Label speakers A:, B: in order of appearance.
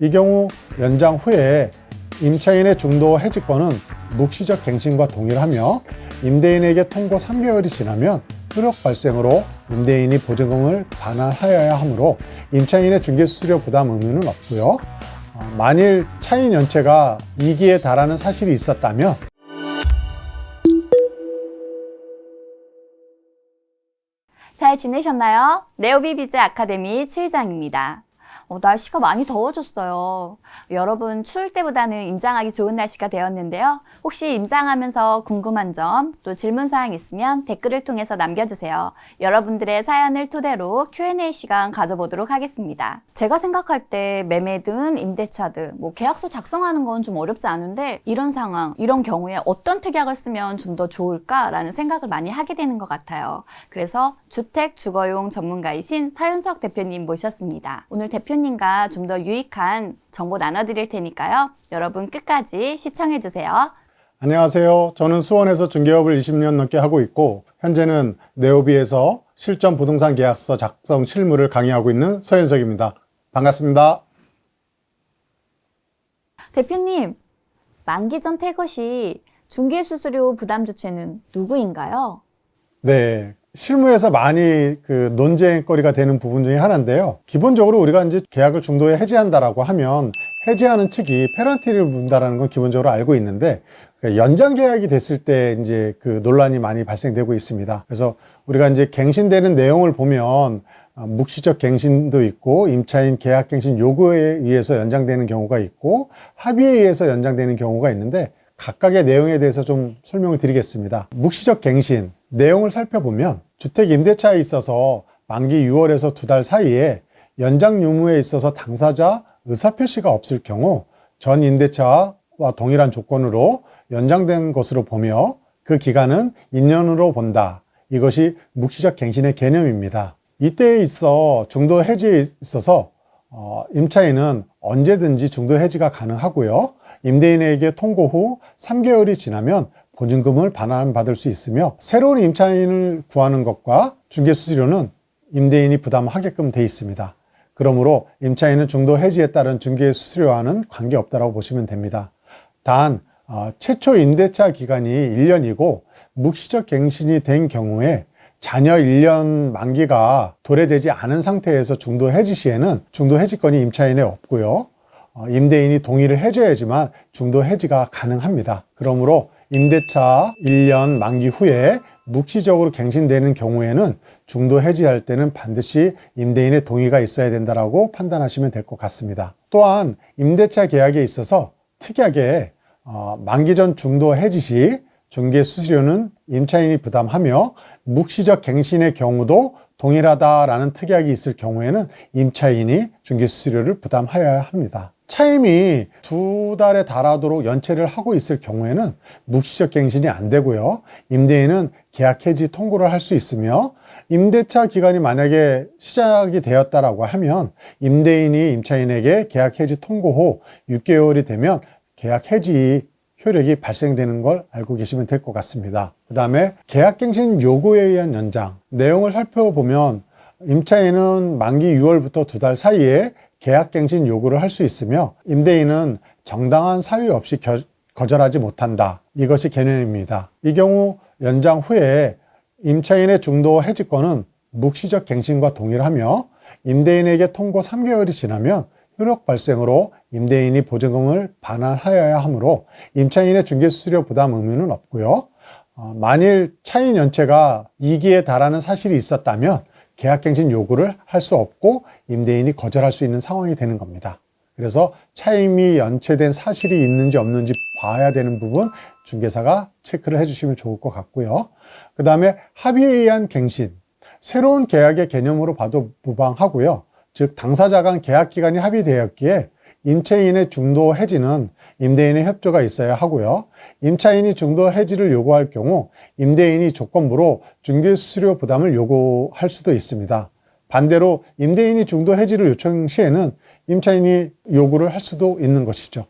A: 이 경우 연장 후에 임차인의 중도 해지권은 묵시적 갱신과 동일하며 임대인에게 통고 3개월이 지나면 효력 발생으로 임대인이 보증금을 반환하여야 하므로 임차인의 중개수수료 부담 의무는 없고요. 어, 만일 차인 연체가 2기에 달하는 사실이 있었다면
B: 잘 지내셨나요? 네오비비즈 아카데미 추희장입니다. 어, 날씨가 많이 더워졌어요. 여러분 추울 때보다는 임장하기 좋은 날씨가 되었는데요. 혹시 임장하면서 궁금한 점, 또 질문 사항 있으면 댓글을 통해서 남겨주세요. 여러분들의 사연을 토대로 Q&A 시간 가져보도록 하겠습니다. 제가 생각할 때 매매든 임대차든 뭐 계약서 작성하는 건 좀 어렵지 않은데 이런 상황, 이런 경우에 어떤 특약을 쓰면 좀 더 좋을까라는 생각을 많이 하게 되는 것 같아요. 그래서 주택 주거용 전문가이신 서윤석 대표님 모셨습니다. 오늘 대표 님과 좀 더 유익한 정보 나눠드릴 테니까요. 여러분 끝까지 시청해주세요.
A: 안녕하세요. 저는 수원에서 중개업을 20년 넘게 하고 있고 현재는 네오비에서 실전 부동산 계약서 작성 실무를 강의하고 있는 서현석입니다. 반갑습니다.
B: 대표님, 만기 전 태것이 중개 수수료 부담 주체는 누구인가요?
A: 네. 실무에서 많이 그 논쟁거리가 되는 부분 중에 하나인데요. 기본적으로 우리가 이제 계약을 중도에 해지한다라고 하면 해지하는 측이 페널티를 문다라는 건 기본적으로 알고 있는데 그러니까 연장 계약이 됐을 때 이제 그 논란이 많이 발생되고 있습니다. 그래서 우리가 이제 갱신되는 내용을 보면 어, 묵시적 갱신도 있고 임차인 계약 갱신 요구에 의해서 연장되는 경우가 있고 합의에 의해서 연장되는 경우가 있는데 각각의 내용에 대해서 좀 설명을 드리겠습니다. 묵시적 갱신 내용을 살펴보면 주택 임대차에 있어서 만기 6월에서 두 달 사이에 연장 유무에 있어서 당사자 의사표시가 없을 경우 전 임대차와 동일한 조건으로 연장된 것으로 보며 그 기간은 2년으로 본다. 이것이 묵시적 갱신의 개념입니다. 이때에 있어 중도 해지에 있어서 어, 임차인은 언제든지 중도 해지가 가능하고요. 임대인에게 통고 후 3개월이 지나면 보증금을 반환받을 수 있으며 새로운 임차인을 구하는 것과 중개수수료는 임대인이 부담하게끔 돼 있습니다. 그러므로 임차인은 중도 해지에 따른 중개수수료와는 관계없다고 보시면 됩니다. 단 어, 최초 임대차 기간이 1년이고 묵시적 갱신이 된 경우에 자녀 1년 만기가 도래되지 않은 상태에서 중도 해지 시에는 중도 해지권이 임차인에 없고요. 어, 임대인이 동의를 해줘야지만 중도 해지가 가능합니다. 그러므로 임대차 1년 만기 후에 묵시적으로 갱신되는 경우에는 중도 해지할 때는 반드시 임대인의 동의가 있어야 된다라고 판단하시면 될 것 같습니다. 또한 임대차 계약에 있어서 특이하게 어, 만기 전 중도 해지 시 중개 수수료는 임차인이 부담하며 묵시적 갱신의 경우도 동일하다라는 특약이 있을 경우에는 임차인이 중개 수수료를 부담하여야 합니다. 차임이 두 달에 달하도록 연체를 하고 있을 경우에는 묵시적 갱신이 안 되고요. 임대인은 계약 해지 통고를 할 수 있으며 임대차 기간이 만약에 시작이 되었다라고 하면 임대인이 임차인에게 계약 해지 통고 후 6개월이 되면 계약 해지 효력이 발생되는 걸 알고 계시면 될 것 같습니다. 그 다음에 계약갱신 요구에 의한 연장 내용을 살펴보면 임차인은 만기 6월부터 두 달 사이에 계약갱신 요구를 할 수 있으며 임대인은 정당한 사유 없이 겨, 거절하지 못한다. 이것이 개념입니다. 이 경우 연장 후에 임차인의 중도 해지권은 묵시적 갱신과 동일하며 임대인에게 통고 3개월이 지나면 효력 발생으로 임대인이 보증금을 반환하여야 하므로 임차인의 중개수수료 부담 의무는 없고요. 어, 만일 차인 연체가 2기에 달하는 사실이 있었다면 계약갱신 요구를 할 수 없고 임대인이 거절할 수 있는 상황이 되는 겁니다. 그래서 차임이 연체된 사실이 있는지 없는지 봐야 되는 부분 중개사가 체크를 해주시면 좋을 것 같고요. 그 다음에 합의에 의한 갱신, 새로운 계약의 개념으로 봐도 무방하고요. 즉 당사자 간 계약 기간이 합의되었기에 임차인의 중도 해지는 임대인의 협조가 있어야 하고요. 임차인이 중도 해지를 요구할 경우 임대인이 조건부로 중개수수료 부담을 요구할 수도 있습니다. 반대로 임대인이 중도 해지를 요청 시에는 임차인이 요구를 할 수도 있는 것이죠.